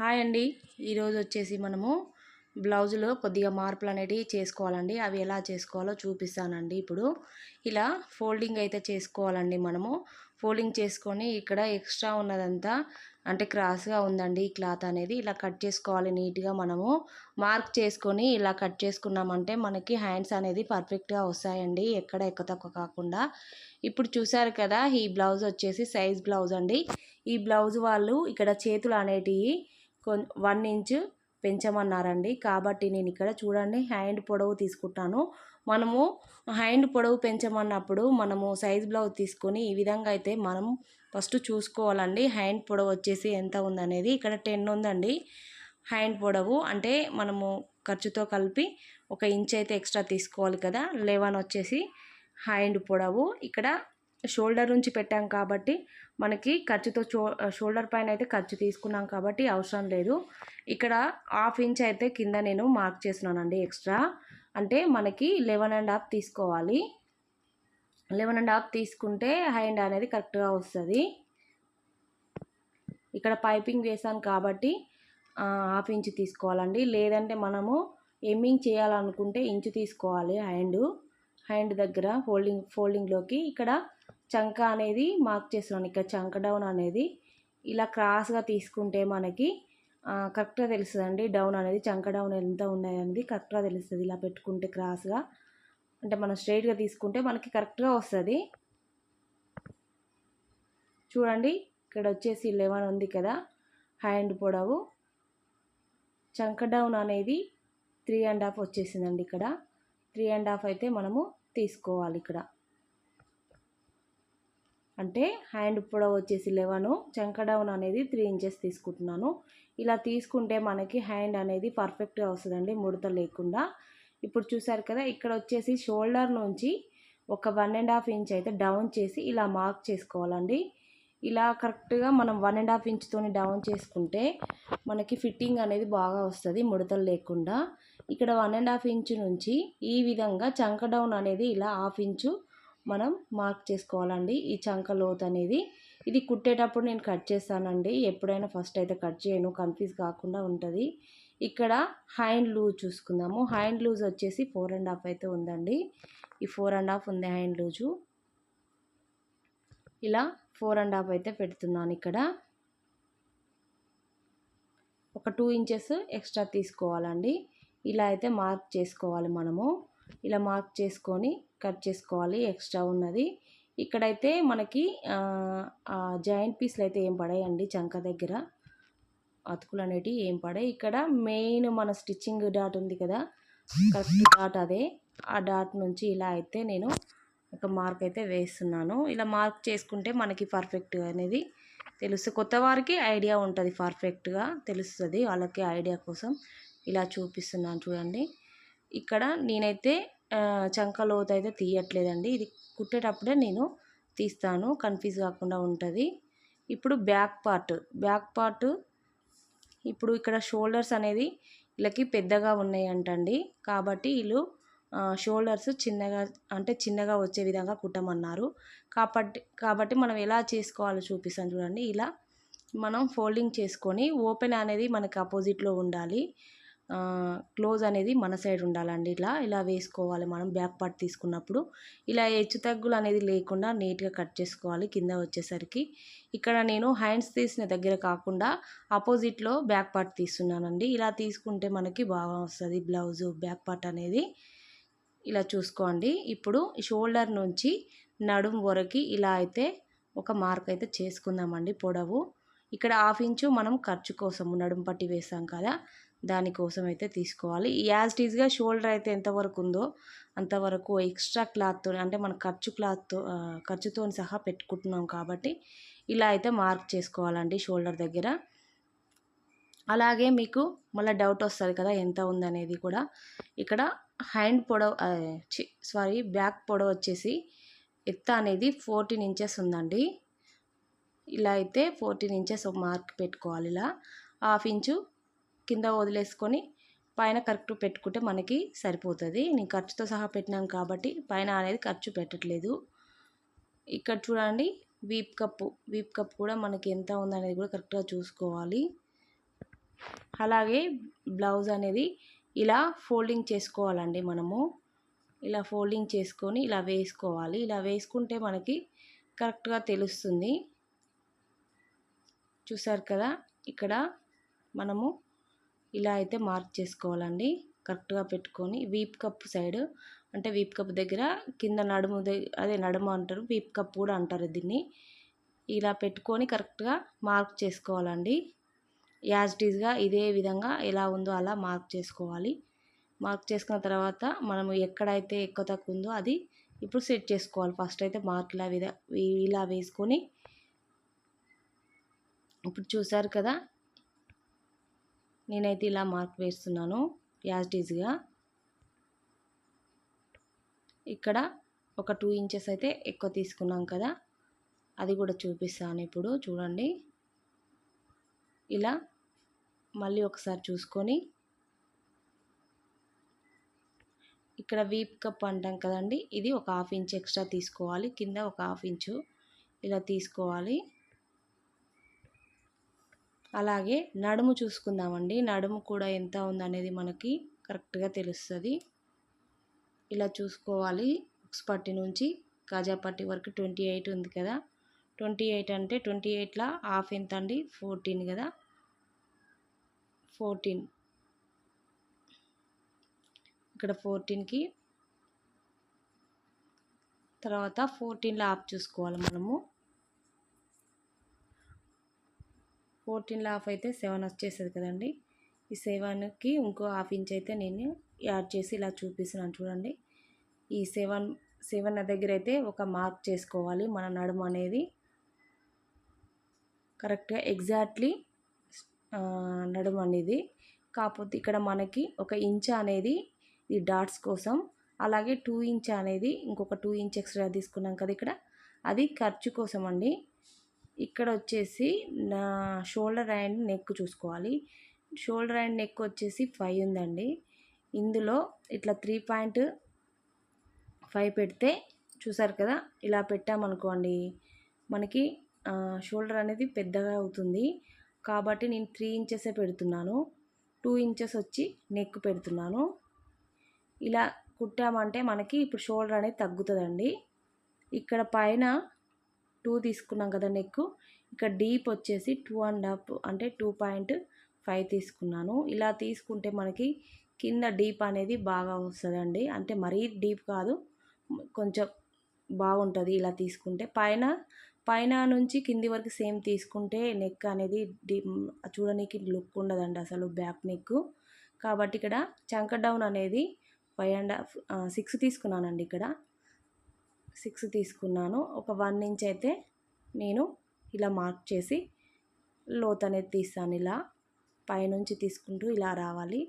Hi అండి. ఈరోజు వచ్చేసి మనము బ్లౌజులో కొద్దిగా మార్పులు అనేటివి చేసుకోవాలండి. అవి ఎలా చేసుకోవాలో చూపిస్తానండి ఇప్పుడు. ఇలా ఫోల్డింగ్ అయితే చేసుకోవాలండి మనము. ఫోల్డింగ్ చేసుకొని ఇక్కడ ఎక్స్ట్రా ఉన్నదంతా అంటే క్రాస్గా ఉందండి ఈ క్లాత్ అనేది. ఇలా కట్ చేసుకోవాలి నీట్గా మనము. మార్క్ చేసుకొని ఇలా కట్ చేసుకున్నామంటే మనకి హ్యాండ్స్ అనేది పర్ఫెక్ట్గా వస్తాయండి. ఎక్కడ ఎక్క తక్కువ కాకుండా. ఇప్పుడు చూసారు కదా ఈ బ్లౌజ్ వచ్చేసి సైజ్ బ్లౌజ్ అండి. ఈ బ్లౌజ్ వాళ్ళు ఇక్కడ చేతులు అనేటివి వన్ ఇంచ్ పెంచమన్నారండి. కాబట్టి నేను ఇక్కడ చూడండి హ్యాండ్ పొడవు తీసుకుంటాను. మనము హ్యాండ్ పొడవు పెంచమన్నప్పుడు మనము సైజ్ బ్లౌజ్ తీసుకొని ఈ విధంగా అయితే మనం ఫస్ట్ చూసుకోవాలండి. హ్యాండ్ పొడవు వచ్చేసి ఎంత ఉందనేది. ఇక్కడ టెన్ ఉందండి హ్యాండ్ పొడవు. అంటే మనము ఖర్చుతో కలిపి ఒక ఇంచ్ అయితే ఎక్స్ట్రా తీసుకోవాలి కదా. లెవెన్ వచ్చేసి హ్యాండ్ పొడవు. ఇక్కడ షోల్డర్ నుంచి పెట్టాం కాబట్టి మనకి ఖర్చుతో షోల్డర్ పైన అయితే ఖర్చు తీసుకున్నాం కాబట్టి అవసరం లేదు. ఇక్కడ హాఫ్ ఇంచ్ అయితే కింద నేను మార్క్ చేస్తున్నానండి ఎక్స్ట్రా. అంటే మనకి లెవెన్ అండ్ హాఫ్ తీసుకోవాలి. లెవెన్ అండ్ హాఫ్ తీసుకుంటే హ్యాండ్ అనేది కరెక్ట్గా వస్తుంది. ఇక్కడ పైపింగ్ వేసాను కాబట్టి హాఫ్ ఇంచ్ తీసుకోవాలండి. లేదంటే మనము ఎమ్మింగ్ చేయాలనుకుంటే ఇంచు తీసుకోవాలి హ్యాండ్. హ్యాండ్ దగ్గర ఫోల్డింగ్ ఫోల్డింగ్లోకి ఇక్కడ చంక అనేది మార్క్ చేస్తున్నాను ఇక్కడ చంక డౌన్ అనేది ఇలా క్రాస్గా తీసుకుంటే మనకి కరెక్ట్గా తెలుస్తుందండి. డౌన్ అనేది చంక డౌన్ ఎంత ఉన్నాయనేది కరెక్ట్గా తెలుస్తుంది. ఇలా పెట్టుకుంటే క్రాస్గా అంటే మనం స్ట్రైట్గా తీసుకుంటే మనకి కరెక్ట్గా వస్తుంది. చూడండి. ఇక్కడ వచ్చేసి లెవెన్ ఉంది కదా. హ్యాండ్ పొడవు. చంక డౌన్ అనేది త్రీ అండ్ హాఫ్ వచ్చేసిందండి ఇక్కడ. త్రీ అండ్ హాఫ్ అయితే మనము తీసుకోవాలి ఇక్కడ. అంటే హ్యాండ్ పొడవు వచ్చేసి లెవెను చంక డౌన్ అనేది త్రీ ఇంచెస్ తీసుకుంటున్నాను. ఇలా తీసుకుంటే మనకి హ్యాండ్ అనేది పర్ఫెక్ట్గా వస్తుందండి ముడత లేకుండా. ఇప్పుడు చూసారు కదా ఇక్కడ వచ్చేసి షోల్డర్ నుంచి ఒక వన్ అండ్ హాఫ్ ఇంచ్ అయితే డౌన్ చేసి ఇలా మార్క్ చేసుకోవాలండి. ఇలా కరెక్ట్గా మనం వన్ అండ్ హాఫ్ ఇంచ్తో డౌన్ చేసుకుంటే మనకి ఫిట్టింగ్ అనేది బాగా వస్తుంది ముడతలు లేకుండా. ఇక్కడ వన్ అండ్ హాఫ్ ఇంచు నుంచి ఈ విధంగా చంక డౌన్ అనేది ఇలా హాఫ్ ఇంచు మనం మార్క్ చేసుకోవాలండి ఈ చంక లోత్ అనేది. ఇది కుట్టేటప్పుడు నేను కట్ చేస్తానండి. ఎప్పుడైనా ఫస్ట్ అయితే కట్ చేయను కన్ఫ్యూజ్ కాకుండా ఉంటుంది. ఇక్కడ హ్యాండ్ లూజ్ చూసుకుందాము. హ్యాండ్ లూజ్ వచ్చేసి ఫోర్ అండ్ హాఫ్ అయితే ఉందండి. ఈ ఫోర్ అండ్ హాఫ్ ఉంది హ్యాండ్ లూజు. ఇలా ఫోర్ అండ్ హాఫ్ అయితే పెడుతున్నాను ఇక్కడ. ఒక టూ ఇంచెస్ ఎక్స్ట్రా తీసుకోవాలండి. ఇలా అయితే మార్క్ చేసుకోవాలి మనము. ఇలా మార్క్ చేసుకొని కట్ చేసుకోవాలి. ఎక్స్ట్రా ఉన్నది. ఇక్కడైతే మనకి జాయింట్ పీస్లు అయితే ఏం పడాయండి చంక దగ్గర. అతుకులు అనేటివి ఏం పడాయి. ఇక్కడ మెయిన్ మన స్టిచ్చింగ్ డాట్ ఉంది కదా. కరెక్ట్ డాట్ అదే. ఆ డాట్ నుంచి ఇలా అయితే నేను ఒక మార్క్ అయితే వేస్తున్నాను. ఇలా మార్క్ చేసుకుంటే మనకి పర్ఫెక్ట్ అనేది తెలుస్తుంది కొత్త వారికి ఐడియా ఉంటుంది పర్ఫెక్ట్గా తెలుస్తుంది. వాళ్ళకి ఐడియా కోసం ఇలా చూపిస్తున్నాను చూడండి. ఇక్కడ నేనైతే చంక లోతు అయితే తీయట్లేదండి. ఇది కుట్టేటప్పుడే నేను తీస్తాను. కన్ఫ్యూజ్ కాకుండా ఉంటుంది. ఇప్పుడు బ్యాక్ పార్ట్ బ్యాక్ పార్ట్ ఇప్పుడు ఇక్కడ షోల్డర్స్ అనేది వీళ్ళకి పెద్దగా ఉన్నాయి కాబట్టి వీళ్ళు షోల్డర్స్ చిన్నగా అంటే చిన్నగా వచ్చే విధంగా కుట్టమన్నారు. కాబట్టి కాబట్టి మనం ఎలా చేసుకోవాలో చూపిస్తాను చూడండి. ఇలా మనం ఫోల్డింగ్ చేసుకొని ఓపెన్ అనేది మనకి అపోజిట్లో ఉండాలి. క్లోజ్ అనేది మన సైడ్ ఉండాలండి. ఇలా ఇలా వేసుకోవాలి మనం బ్యాక్ పార్ట్ తీసుకున్నప్పుడు. ఇలా హెచ్చు తగ్గులు అనేది లేకుండా నీట్గా కట్ చేసుకోవాలి కింద వచ్చేసరికి. ఇక్కడ నేను హ్యాండ్స్ తీసిన దగ్గర కాకుండా ఆపోజిట్లో బ్యాక్ పార్ట్ తీస్తున్నానండి. ఇలా తీసుకుంటే మనకి బాగా వస్తుంది బ్లౌజు బ్యాక్ పార్ట్ అనేది. ఇలా చూసుకోండి. ఇప్పుడు షోల్డర్ నుంచి నడుం వరకు ఇలా అయితే ఒక మార్క్ అయితే చేసుకుందామండి పొడవు. ఇక్కడ హాఫ్ ఇంచు మనం ఖర్చు కోసము నడుం పట్టి వేసాం కదా. దానికోసం అయితే తీసుకోవాలి. యాజ్ టీజ్గా షోల్డర్ అయితే ఎంతవరకు ఉందో అంతవరకు ఎక్స్ట్రా క్లాత్తో అంటే మన ఖర్చు క్లాత్తో ఖర్చుతో సహా పెట్టుకుంటున్నాం కాబట్టి ఇలా అయితే మార్క్ చేసుకోవాలండి షోల్డర్ దగ్గర. అలాగే మీకు మళ్ళీ డౌట్ వస్తుంది కదా ఎంత ఉందనేది కూడా. ఇక్కడ హ్యాండ్ పొడవు సారీ బ్యాక్ పొడవు వచ్చేసి ఎత్త అనేది ఫోర్టీన్ ఇంచెస్ ఉందండి. ఇలా అయితే ఫోర్టీన్ ఇంచెస్ మార్క్ పెట్టుకోవాలి ఇలా. హాఫ్ ఇంచు కింద వదిలేసుకొని పైన కరెక్ట్ పెట్టుకుంటే మనకి సరిపోతుంది. నేను ఖర్చుతో సహా పెట్టినాను కాబట్టి పైన అనేది ఖర్చు పెట్టట్లేదు. ఇక్కడ చూడండి వీప్ కప్పు. వీప్ కప్ కూడా మనకి ఎంత ఉందనేది కూడా కరెక్ట్గా చూసుకోవాలి. అలాగే బ్లౌజ్ అనేది ఇలా ఫోల్డింగ్ చేసుకోవాలండి మనము. ఇలా ఫోల్డింగ్ చేసుకొని ఇలా వేసుకోవాలి. ఇలా వేసుకుంటే మనకి కరెక్ట్గా తెలుస్తుంది. చూసారు కదా ఇక్కడ మనము ఇలా అయితే మార్క్ చేసుకోవాలండి. కరెక్ట్గా పెట్టుకొని వీప్ కప్ సైడ్ అంటే వీప్ కప్ దగ్గర కింద నడుము అదే నడుము అంటారు వీప్ కప్ కూడా అంటారు దీన్ని. ఇలా పెట్టుకొని కరెక్ట్గా మార్క్ చేసుకోవాలండి. యాజ్ టీజ్గా ఇదే విధంగా ఎలా ఉందో అలా మార్క్ చేసుకోవాలి. మార్క్ చేసుకున్న తర్వాత మనము ఎక్కడైతే ఎక్కువ తక్కువ ఉందో అది ఇప్పుడు సెట్ చేసుకోవాలి. ఫస్ట్ అయితే మార్క్ ఇలా విధ ఇలా వేసుకొని ఇప్పుడు చూసారు కదా నేనైతే ఇలా మార్క్ వేస్తున్నాను యాజ్ ఇక్కడ ఒక టూ ఇంచెస్ అయితే ఎక్కువ తీసుకున్నాం కదా అది కూడా చూపిస్తాను ఇప్పుడు చూడండి. ఇలా మళ్ళీ ఒకసారి చూసుకొని. ఇక్కడ వీప్ కప్ అంటాం కదండి ఇది ఒక హాఫ్ ఇంచ్ ఎక్స్ట్రా తీసుకోవాలి కింద ఒక హాఫ్ ఇంచు ఇలా తీసుకోవాలి. అలాగే నడుము చూసుకుందామండి. నడుము కూడా ఎంత ఉందనేది మనకి కరెక్ట్గా తెలుస్తుంది. ఇలా చూసుకోవాలి. ఉక్స్ పట్టి నుంచి కాజా పట్టి వరకు ట్వంటీ ఎయిట్ ఉంది కదా. ట్వంటీ ఎయిట్ అంటే ట్వంటీ ఎయిట్లో హాఫ్ ఎంత అండి? ఫోర్టీన్ కదా. ఫోర్టీన్. ఇక్కడ ఫోర్టీన్కి తర్వాత ఫోర్టీన్లో ఆఫ్ చూసుకోవాలి మనము. ఫోర్టీన్లో హాఫ్ అయితే సెవెన్ వచ్చేస్తుంది కదండి. ఈ సెవెన్కి ఇంకో హాఫ్ ఇంచ్ అయితే నేను యాడ్ చేసి ఇలా చూపిస్తున్నాను చూడండి. ఈ సెవెన్ సెవెన్ దగ్గర అయితే ఒక మార్క్ చేసుకోవాలి మన నడుము అనేది. కరెక్ట్గా ఎగ్జాక్ట్లీ నడుము అనేది. కాకపోతే ఇక్కడ మనకి ఒక ఇంచ్ అనేది ఈ డాట్స్ కోసం అలాగే టూ ఇంచ్ అనేది ఇంకొక టూ ఇంచ్ ఎక్స్ట్రా తీసుకున్నాం కదా ఇక్కడ. అది ఖర్చు కోసం అండి. ఇక్కడ వచ్చేసి నా షోల్డర్ అండ్ నెక్ చూసుకోవాలి. షోల్డర్ అండ్ నెక్ వచ్చేసి ఫైవ్ ఉందండి. ఇందులో ఇట్లా త్రీ పాయింట్ ఫైవ్ పెడితే చూసారు కదా ఇలా పెట్టామనుకోండి మనకి షోల్డర్ అనేది పెద్దగా అవుతుంది. కాబట్టి నేను త్రీ ఇంచెసే పెడుతున్నాను. టూ ఇంచెస్ వచ్చి నెక్ పెడుతున్నాను. ఇలా కుట్టామంటే మనకి ఇప్పుడు షోల్డర్ అనేది తగ్గుతుందండి. ఇక్కడ పైన టూ తీసుకున్నాం కదా నెక్ ఇక్కడ డీప్ వచ్చేసి టూ అండ్ హాఫ్ అంటే టూ పాయింట్ ఫైవ్ తీసుకున్నాను. ఇలా తీసుకుంటే మనకి కింద డీప్ అనేది బాగా వస్తుందండి. అంటే మరీ డీప్ కాదు కొంచెం బాగుంటుంది ఇలా తీసుకుంటే. పైన పైన నుంచి కింది వరకు సేమ్ తీసుకుంటే నెక్ అనేది డీప్ చూడడానికి లుక్ ఉండదండి అసలు బ్యాక్ నెక్ కాబట్టి ఇక్కడ చంక డౌన్ అనేది ఫైవ్ అండ్ హాఫ్ సిక్స్ తీసుకున్నానండి ఇక్కడ. సిక్స్ తీసుకున్నాను. ఒక వన్ ఇంచ్ అయితే నేను ఇలా మార్క్ చేసి లోత్ అనేది తీస్తాను. ఇలా పైనుంచి తీసుకుంటూ ఇలా రావాలి.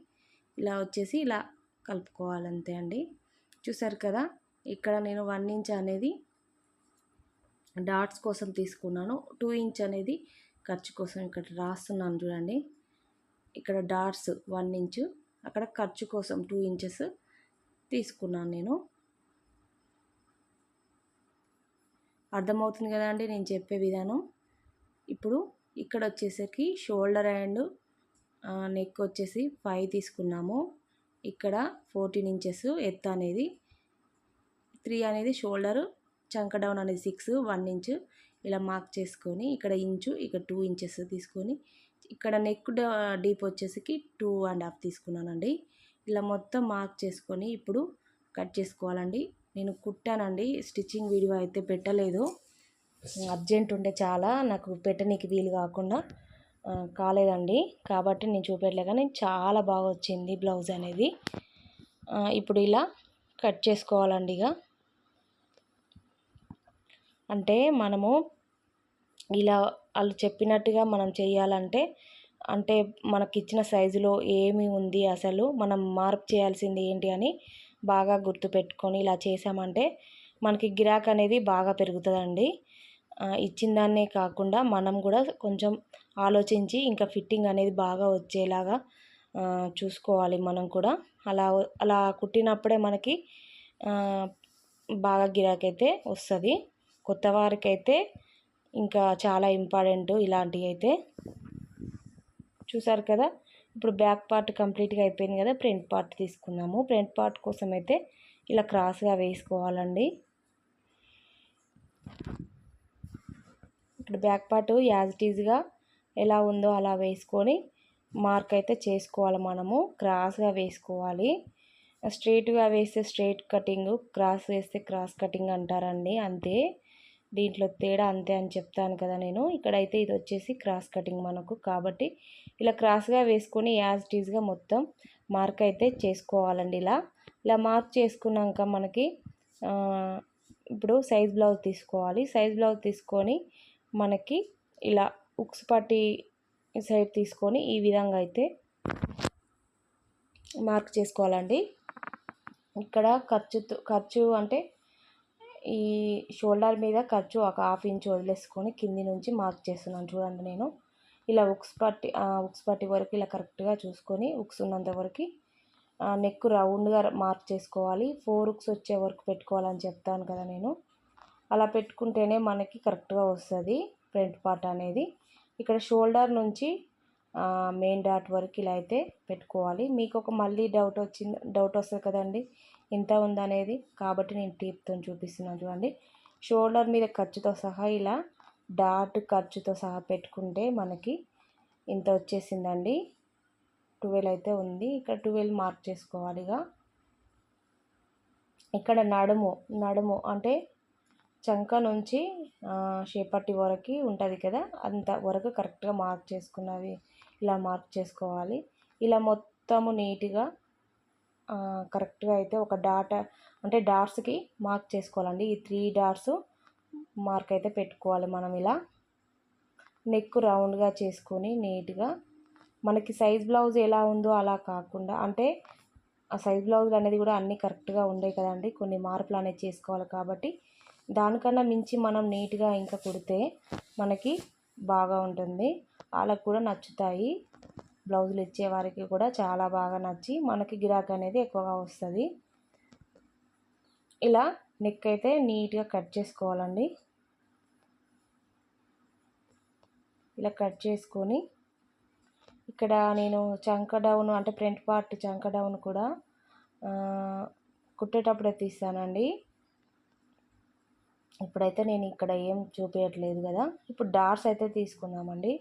ఇలా వచ్చేసి ఇలా కలుపుకోవాలి అంతే అండి. చూసారు కదా ఇక్కడ నేను వన్ ఇంచ్ అనేది డాట్స్ కోసం తీసుకున్నాను. టూ ఇంచ్ అనేది ఖర్చు కోసం ఇక్కడ రాస్తున్నాను చూడండి. ఇక్కడ డాట్స్ వన్ ఇంచు అక్కడ ఖర్చు కోసం టూ ఇంచెస్ తీసుకున్నాను నేను. అర్థమవుతుంది కదా అండి నేను చెప్పే విధానం. ఇప్పుడు ఇక్కడ వచ్చేసరికి షోల్డర్ అండ్ నెక్ వచ్చేసి ఫైవ్ తీసుకున్నాము. ఇక్కడ ఫోర్టీన్ ఇంచెస్ ఎత్ అనేది త్రీ అనేది షోల్డర్ చంక డౌన్ అనేది సిక్స్ వన్ ఇంచ్ ఇలా మార్క్ చేసుకొని ఇక్కడ ఇంచు ఇక్కడ టూ ఇంచెస్ తీసుకొని ఇక్కడ నెక్ డీప్ వచ్చేసి టూ అండ్ హాఫ్ తీసుకున్నానండి. ఇలా మొత్తం మార్క్ చేసుకొని ఇప్పుడు కట్ చేసుకోవాలండి. నేను కుట్టానండి. స్టిచ్చింగ్ వీడియో అయితే పెట్టలేదు. అర్జెంట్ ఉండే చాలా నాకు పెట్టనీకి వీలు కాకుండా కాలేదండి. కాబట్టి నేను చూపెట్టలే కానీ చాలా బాగా వచ్చింది బ్లౌజ్ అనేది. ఇప్పుడు ఇలా కట్ చేసుకోవాలండి ఇక. అంటే మనము ఇలా వాళ్ళు చెప్పినట్టుగా మనం చేయాలంటే అంటే మనకిచ్చిన సైజులో ఏమి ఉంది అసలు మనం మార్పు చేయాల్సింది ఏంటి అని బాగా గుర్తుపెట్టుకొని ఇలా చేసామంటే మనకి గిరాక్ అనేది బాగా పెరుగుతుందండి. ఇచ్చిన దాన్నే కాకుండా మనం కూడా కొంచెం ఆలోచించి ఇంకా ఫిట్టింగ్ అనేది బాగా వచ్చేలాగా చూసుకోవాలి మనం కూడా. అలా అలా కుట్టినప్పుడే మనకి బాగా గిరాకైతే వస్తుంది. కొత్త వారికైతే ఇంకా చాలా ఇంపార్టెంట్ ఇలాంటివి అయితే. చూసారు కదా? ఇప్పుడు బ్యాక్ పార్ట్ కంప్లీట్గా అయిపోయింది కదా ఫ్రంట్ పార్ట్ తీసుకుందాము. ఫ్రంట్ పార్ట్ కోసం అయితే ఇలా క్రాస్గా వేసుకోవాలండి. ఇప్పుడు బ్యాక్ పార్ట్ యాజ్ టీజ్గా ఈజ్గా ఎలా ఉందో అలా వేసుకొని మార్క్ అయితే చేసుకోవాలి మనము. క్రాస్గా వేసుకోవాలి. స్ట్రైట్గా వేస్తే స్ట్రైట్ కటింగ్ క్రాస్ వేస్తే క్రాస్ కటింగ్ అంటారండి అంతే. దీంట్లో తేడా అంతే అని చెప్తాను కదా నేను. ఇక్కడైతే ఇది వచ్చేసి క్రాస్ కటింగ్ మనకు. కాబట్టి ఇలా క్రాస్గా వేసుకొని యాజ్ టీజ్గా మొత్తం మార్క్ అయితే చేసుకోవాలండి ఇలా. ఇలా మార్క్ చేసుకున్నాక మనకి ఇప్పుడు సైజ్ బ్లౌజ్ తీసుకోవాలి. సైజ్ బ్లౌజ్ తీసుకొని మనకి ఇలా ఉక్స్ పట్టి సైడ్ తీసుకొని ఈ విధంగా అయితే మార్క్ చేసుకోవాలండి. ఇక్కడ ఖర్చుతో ఖర్చు అంటే ఈ షోల్డర్ మీద ఖర్చు ఒక హాఫ్ ఇంచ్ వదిలేసుకొని కింది నుంచి మార్క్ చేస్తున్నాను చూడండి నేను. ఇలా ఉక్స్ పట్టి ఉక్స్ పట్టి వరకు ఇలా కరెక్ట్గా చూసుకొని ఉక్స్ ఉన్నంత వరకు నెక్ రౌండ్గా మార్క్ చేసుకోవాలి. ఫోర్ ఉక్స్ వచ్చే వరకు పెట్టుకోవాలని చెప్తాను కదా నేను. అలా పెట్టుకుంటేనే మనకి కరెక్ట్గా వస్తుంది ఫ్రంట్ పార్ట్ అనేది. ఇక్కడ షోల్డర్ నుంచి మెయిన్ డాట్ వరకు ఇలా అయితే పెట్టుకోవాలి. మీకు ఒక మళ్ళీ డౌట్ వచ్చింది డౌట్ వస్తుంది కదండి. ఎంత ఉందనేది. కాబట్టి నేను టీప్తో చూపిస్తున్నాను చూడండి. షోల్డర్ మీద ఖర్చుతో సహా ఇలా డాట్ ఖర్చుతో సహా పెట్టుకుంటే మనకి ఇంత వచ్చేసిందండి. ట్వెల్వ్ అయితే ఉంది. ఇక్కడ ట్వెల్వ్ మార్క్ చేసుకోవాలిగా. ఇక్కడ నడుము నడుము అంటే చంక నుంచి చేపట్టి వరకు ఉంటుంది కదా అంత వరకు కరెక్ట్గా మార్క్ చేసుకున్నది ఇలా మార్క్ చేసుకోవాలి. ఇలా మొత్తము నీట్గా కరెక్ట్గా అయితే ఒక డాట్ అంటే డాట్స్కి మార్క్ చేసుకోవాలండి. ఈ త్రీ డాట్స్ మార్క్ అయితే పెట్టుకోవాలి మనం ఇలా. నెక్ రౌండ్గా చేసుకొని నీట్గా. మనకి సైజ్ బ్లౌజ్ ఎలా ఉందో అలా కాకుండా అంటే ఆ సైజ్ బ్లౌజ్ అనేది కూడా అన్నీ కరెక్ట్గా ఉండే కదండి. కొన్ని మార్పులు అనేది చేసుకోవాలి కాబట్టి దానికన్నా మించి మనం నీట్గా ఇంకా కుడితే మనకి బాగా ఉంటుంది. వాళ్ళకు కూడా నచ్చుతాయి. బ్లౌజులు ఇచ్చేవారికి కూడా చాలా బాగా నచ్చి మనకి గిరాక్ అనేది ఎక్కువగా వస్తుంది. ఇలా నెక్ అయితే నీట్గా కట్ చేసుకోవాలండి. ఇలా కట్ చేసుకొని ఇక్కడ నేను చంక డౌన్ అంటే ఫ్రంట్ పార్ట్ చంక డౌన్ కూడా కుట్టేటప్పుడే తీస్తానండి. ఇప్పుడైతే నేను ఇక్కడ ఏం చూపించట్లేదు కదా. ఇప్పుడు డార్స్ అయితే తీసుకున్నామండి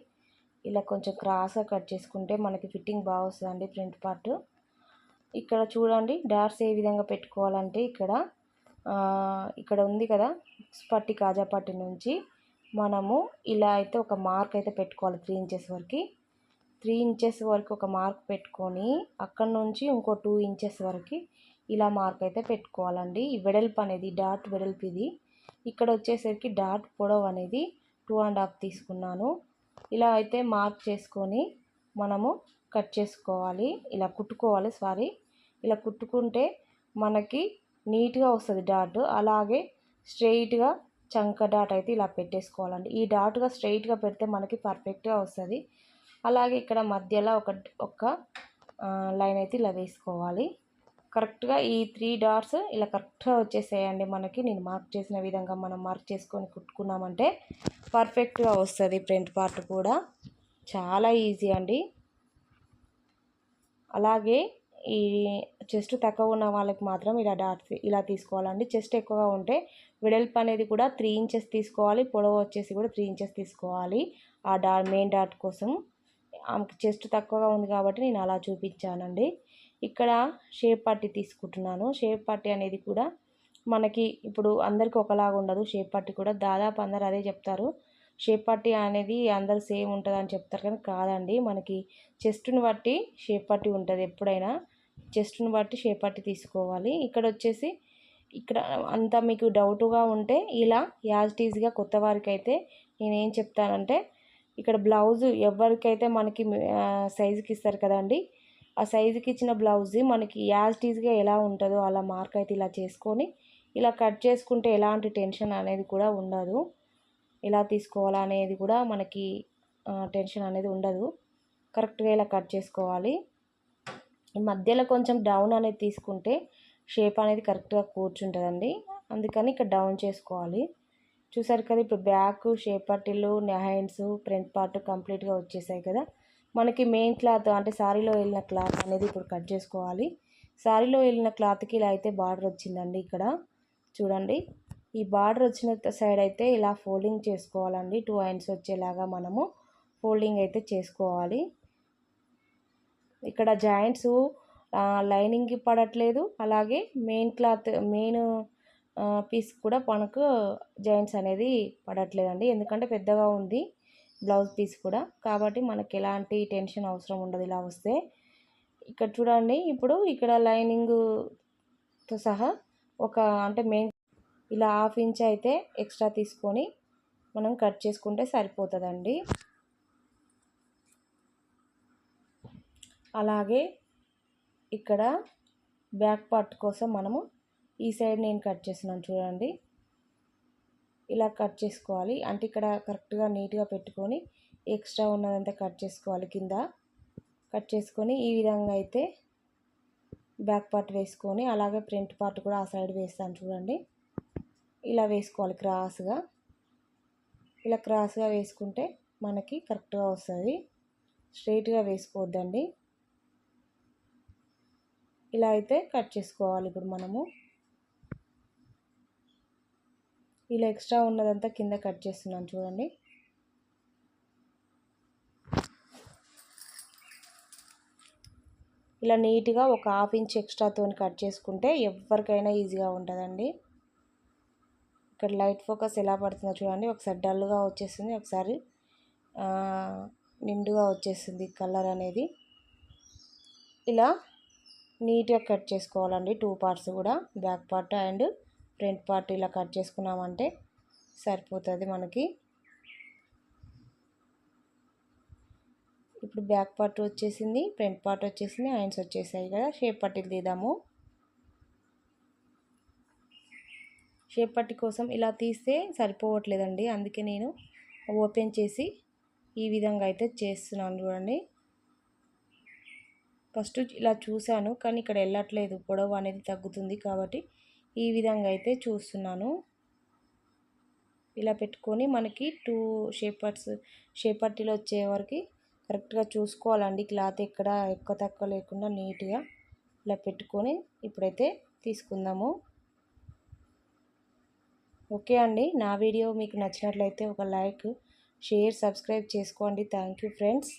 ఇలా కొంచెం క్రాస్గా కట్ చేసుకుంటే మనకి ఫిట్టింగ్ బాగా వస్తుందండి ప్రింట్ పార్ట్. ఇక్కడ చూడండి డార్స్ ఏ విధంగా పెట్టుకోవాలంటే ఇక్కడ ఇక్కడ ఉంది కదా పట్టి కాజా పట్టి నుంచి. మనము ఇలా అయితే ఒక మార్క్ అయితే పెట్టుకోవాలి త్రీ ఇంచెస్ వరకు. త్రీ ఇంచెస్ వరకు ఒక మార్క్ పెట్టుకొని అక్కడ నుంచి ఇంకో టూ ఇంచెస్ వరకు ఇలా మార్క్ అయితే పెట్టుకోవాలండి. ఈ వెడల్పు అనేది డాట్ వెడల్పు ఇది. ఇక్కడ వచ్చేసరికి డాట్ పొడవు అనేది టూ అండ్ హాఫ్ తీసుకున్నాను. ఇలా అయితే మార్క్ చేసుకొని మనము కట్ చేసుకోవాలి. ఇలా కుట్టుకోవాలి సారీ ఇలా కుట్టుకుంటే మనకి నీట్గా వస్తుంది డాట్ అలాగే స్ట్రెయిట్గా చంక డాట్ అయితే ఇలా పెట్టేసుకోవాలండి. ఈ డాట్గా స్ట్రెయిట్గా పెడితే మనకి పర్ఫెక్ట్గా వస్తుంది. అలాగే ఇక్కడ మధ్యలో ఒక ఒక లైన్ అయితే ఇలా వేసుకోవాలి. కరెక్ట్గా ఈ త్రీ డాట్స్ ఇలా కరెక్ట్గా వచ్చేసేయండి మనకి. నేను మార్క్ చేసిన విధంగా మనం మార్క్ చేసుకొని కుట్టుకున్నామంటే పర్ఫెక్ట్గా వస్తుంది ప్రింట్ పార్ట్ కూడా. చాలా ఈజీ అండి. అలాగే ఈ చెస్ట్ తక్కువ ఉన్న వాళ్ళకి మాత్రం ఇలా డాట్స్ ఇలా తీసుకోవాలండి. చెస్ట్ ఎక్కువగా ఉంటే వెడల్పు అనేది కూడా త్రీ ఇంచెస్ తీసుకోవాలి. పొడవు వచ్చేసి కూడా త్రీ ఇంచెస్ తీసుకోవాలి. ఆ డా మెయిన్ డాట్ కోసం. ఆమెకి చెస్ట్ తక్కువగా ఉంది కాబట్టి నేను అలా చూపించానండి. ఇక్కడ షేప్ పట్టి తీసుకుంటున్నాను. షేప్ పట్టి అనేది కూడా మనకి ఇప్పుడు అందరికీ ఒకలాగా ఉండదు. షేప్ పట్టి కూడా దాదాపు అందరు అదే చెప్తారు. షేప్ పట్టి అనేది అందరు సేమ్ ఉంటుంది అని చెప్తారు కానీ కాదండి. మనకి చెస్ట్ని బట్టి షేప్ పట్టి ఉంటుంది ఎప్పుడైనా. చెస్ట్ని బట్టి షేప్ పట్టి తీసుకోవాలి. ఇక్కడ వచ్చేసి ఇక్కడ అంతా మీకు డౌట్గా ఉంటే ఇలా యాజ్ టీజ్గా కొత్త వారికి అయితే నేనేం చెప్తానంటే ఇక్కడ బ్లౌజ్ ఎవరికైతే మనకి సైజుకి ఇస్తారు కదండి ఆ సైజుకి ఇచ్చిన బ్లౌజ్ మనకి యాజ్ టీజ్గా ఎలా ఉంటుందో అలా మార్క్ అయితే ఇలా చేసుకొని ఇలా కట్ చేసుకుంటే ఎలాంటి టెన్షన్ అనేది కూడా ఉండదు. ఎలా తీసుకోవాలా అనేది కూడా మనకి టెన్షన్ అనేది ఉండదు. కరెక్ట్గా ఇలా కట్ చేసుకోవాలి. మధ్యలో కొంచెం డౌన్ అనేది తీసుకుంటే షేప్ అనేది కరెక్ట్గా కూర్చుంటుందండి. అందుకని ఇక్కడ డౌన్ చేసుకోవాలి. చూసారు కదా ఇప్పుడు బ్యాక్ షేప్ పట్టీలు హ్యాండ్స్ ఫ్రంట్ పార్ట్ కంప్లీట్గా వచ్చేసాయి కదా. మనకి మెయిన్ క్లాత్ అంటే శారీలో వెళ్ళిన క్లాత్ అనేది ఇప్పుడు కట్ చేసుకోవాలి. శారీలో వెళ్ళిన క్లాత్కి ఇలా అయితే బార్డర్ వచ్చిందండి ఇక్కడ. చూడండి. ఈ బార్డర్ వచ్చిన సైడ్ అయితే ఇలా ఫోల్డింగ్ చేసుకోవాలండి. టూ హ్యాండ్స్ వచ్చేలాగా మనము ఫోల్డింగ్ అయితే చేసుకోవాలి. ఇక్కడ జాయింట్స్ లైనింగ్కి పడట్లేదు. అలాగే మెయిన్ క్లాత్ మెయిన్ పీస్ కూడా మనకు జాయింట్స్ అనేది పడట్లేదండి. ఎందుకంటే పెద్దగా ఉంది బ్లౌజ్ పీస్ కూడా. కాబట్టి మనకి ఎలాంటి టెన్షన్ అవసరం ఉండదు ఇలా వస్తే. ఇక్కడ చూడండి ఇప్పుడు ఇక్కడ లైనింగ్తో సహా ఒక అంటే మెయిన్ ఇలా హాఫ్ ఇంచ్ అయితే ఎక్స్ట్రా తీసుకొని మనం కట్ చేసుకుంటే సరిపోతుందండి. అలాగే ఇక్కడ బ్యాక్ పార్ట్ కోసం మనము ఈ సైడ్ నేను కట్ చేస్తున్నాను చూడండి. ఇలా కట్ చేసుకోవాలి. అంటే ఇక్కడ కరెక్ట్గా నీట్గా పెట్టుకొని ఎక్స్ట్రా ఉన్నదంతా కట్ చేసుకోవాలి కింద. కట్ చేసుకొని ఈ విధంగా అయితే బ్యాక్ పార్ట్ వేసుకొని అలాగే ప్రింట్ పార్ట్ కూడా ఆ సైడ్ వేస్తాను చూడండి. ఇలా వేసుకోవాలి క్రాస్గా. ఇలా క్రాస్గా వేసుకుంటే మనకి కరెక్ట్గా వస్తుంది. స్ట్రైట్గా వేసుకోవద్దండి. ఇలా అయితే కట్ చేసుకోవాలి. ఇప్పుడు మనము ఇలా ఎక్స్ట్రా ఉన్నదంతా కింద కట్ చేస్తున్నాను చూడండి. ఇలా నీట్గా ఒక హాఫ్ ఇంచ్ ఎక్స్ట్రాతో కట్ చేసుకుంటే ఎవరికైనా ఈజీగా ఉంటుందండి. ఇక్కడ లైట్ ఫోకస్ ఎలా పడుతుందో చూడండి. ఒకసారి డల్గా వచ్చేస్తుంది ఒకసారి నిండుగా వచ్చేస్తుంది కలర్ అనేది. ఇలా నీట్గా కట్ చేసుకోవాలండి. టూ పార్ట్స్ కూడా. Back part and front part ఇలా కట్ చేసుకున్నామంటే సరిపోతుంది మనకి. ఇప్పుడు బ్యాక్ పార్ట్ వచ్చేసింది ఫ్రంట్ పార్ట్ వచ్చేసింది హ్యాండ్స్ వచ్చేసాయి కదా. షేప్ పట్టిలు తీద్దాము. షేప్ పట్టి కోసం ఇలా తీస్తే సరిపోవట్లేదండి. అందుకే నేను ఓపెన్ చేసి ఈ విధంగా అయితే చేస్తున్నాను చూడండి. ఫస్ట్ ఇలా చూశాను కానీ ఇక్కడ వెళ్ళట్లేదు పొడవు అనేది తగ్గుతుంది కాబట్టి ఈ విధంగా అయితే చూస్తున్నాను. ఇలా పెట్టుకొని మనకి టూ షేపర్స్ షేపర్టీలు వచ్చేవరకు కరెక్ట్గా చూసుకోవాలండి. క్లాత్ ఎక్కడ ఎక్కువ తక్కువ లేకుండా నీట్గా ఇలా పెట్టుకొని ఇప్పుడైతే తీసుకుందాము. ఓకే అండి. నా వీడియో మీకు నచ్చినట్లయితే ఒక లైక్ షేర్ సబ్స్క్రైబ్ చేసుకోండి. Thank you friends.